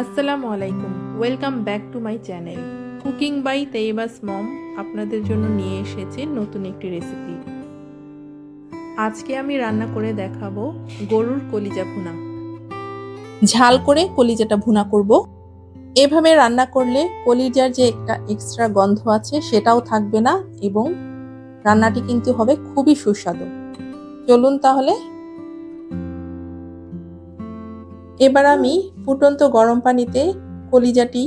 আসসালামু আলাইকুম। Welcome back to my channel cooking by তেইবাস mom আপনাদের জন্য নিয়ে এসেছে নতুন একটি রেসিপি আজকে আমি রান্না করে দেখাবো গরুর কলিজা ভুনা। ঝাল করে কলিজাটা ভুনা করব। এভাবে রান্না করলে কলিজার যে একটা এক্সট্রা গন্ধ আছে সেটাও থাকবে না এবং রান্নাটি কিন্তু হবে খুবই সুস্বাদু। চলুন তাহলে এবার আমি ফুটন্ত গরম পানিতে কলিজাটি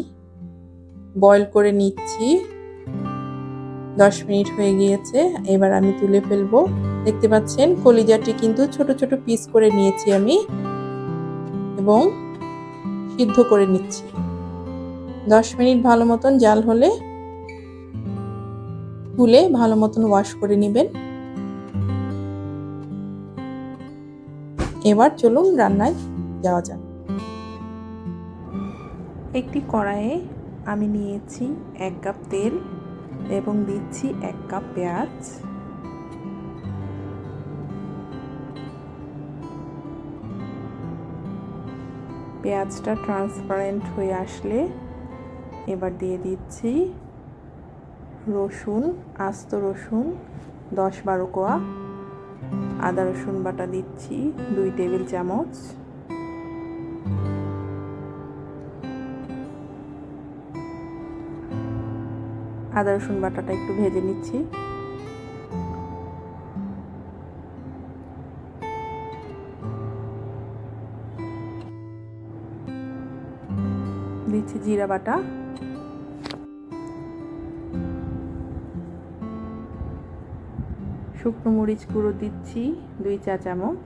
বয়ল করে নিচ্ছি। দশ মিনিট হয়ে গিয়েছে, এবার আমি তুলে ফেলব। দেখতে পাচ্ছেন, কলিজাটি কিন্তু ছোট ছোট পিস করে নিয়েছি আমি এবং সিদ্ধ করে নিচ্ছি। দশ মিনিট ভালো মতন জাল হলে তুলে ভালো মতন ওয়াশ করে নেবেন। এবার চলুন রান্নায় যাওয়া যাক। একটি কড়াইয়ে আমি নিয়েছি এক কাপ তেল এবং দিচ্ছি এক কাপ পেঁয়াজ। পেঁয়াজটা ট্রান্সপারেন্ট হয়ে আসলে এবার দিয়ে দিচ্ছি রসুন, আস্ত রসুন, দশ বারো কোয়া, আদা রসুন বাটা দিচ্ছি দুই টেবিল চামচ। আদা, রসুন বাটাটা একটু ভেজে নিচ্ছি। দিচ্ছি জিরা বাটা। শুকনো মরিচ গুঁড়ো দিচ্ছি দুই চা চামচ।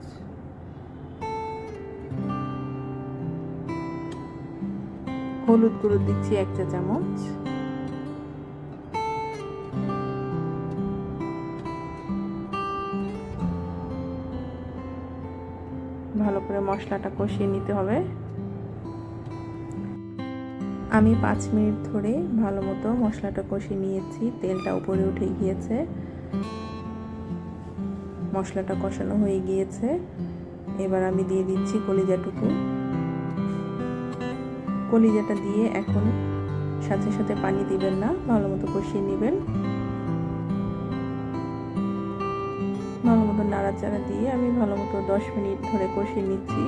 হলুদ গুঁড়ো দিচ্ছি এক চা চামচ। ভালো করে মশলাটা কষিয়ে নিতে হবে। আমি পাঁচ মিনিট ধরে ভালো মতো মশলাটা কষিয়ে নিয়েছি, তেলটা উপরে উঠে গিয়েছে। মশলাটা কষানো হয়ে গিয়েছে। এবার আমি দিয়ে দিচ্ছি কলিজাটুকু। কলিজাটা দিয়ে এখন সাথে সাথে পানি দিবেন না, ভালো মতো কষিয়ে নেবেন। ভালো নাড়াচাড়া দিয়ে আমি ভালো মতো দশ মিনিট ধরে কষিয়ে নিচ্ছি।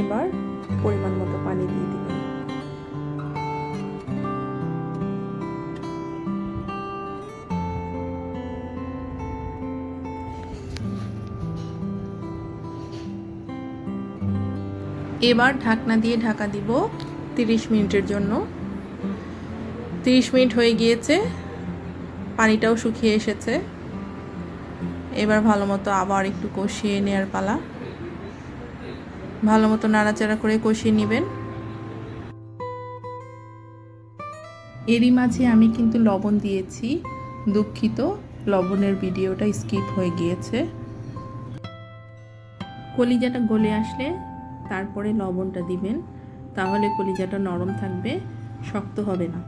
এবার পরিমাণ মতো পানি দিয়ে দিবেন এবার ঢাকনা দিয়ে ঢাকা দিব তিরিশ মিনিটের জন্য। তিরিশ মিনিট হয়ে গিয়েছে, পানিটাও শুকিয়ে এসেছে। এবার ভালো মতো আবার একটু কষিয়ে নেওয়ার পালা। ভালো মতো নাড়াচাড়া করে কষিয়ে নেবেন। এরই মাঝে আমি কিন্তু লবণ দিয়েছি। দুঃখিত, লবণের ভিডিওটা স্কিপ হয়ে গিয়েছে। কলিজাটা গলে আসলে তারপরে লবণটা দিবেন, তাহলে কলিজাটা নরম থাকবে, শক্ত হবে না।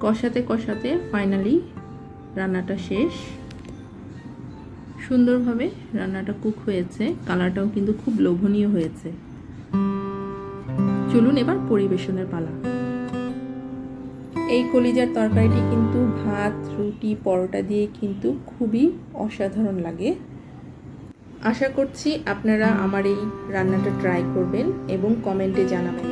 কষাতে কষাতে ফাইনালি রান্নাটা শেষ। সুন্দরভাবে রান্নাটা কুক হয়েছে কালারটাও কিন্তু খুব লোভনীয় হয়েছে। চলুন এবার পরিবেশনের পালা। এই কলিজার তরকারিটি কিন্তু ভাত, রুটি, পরোটা দিয়ে কিন্তু খুবই অসাধারণ লাগে। আশা করছি আপনারা আমার এই রান্নাটা ট্রাই করবেন এবং কমেন্টে জানাবেন।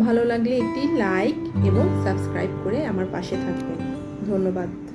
ভালো লাগলে একটি লাইক এবং সাবস্ক্রাইব করে আমার পাশে থাকবেন। ধন্যবাদ।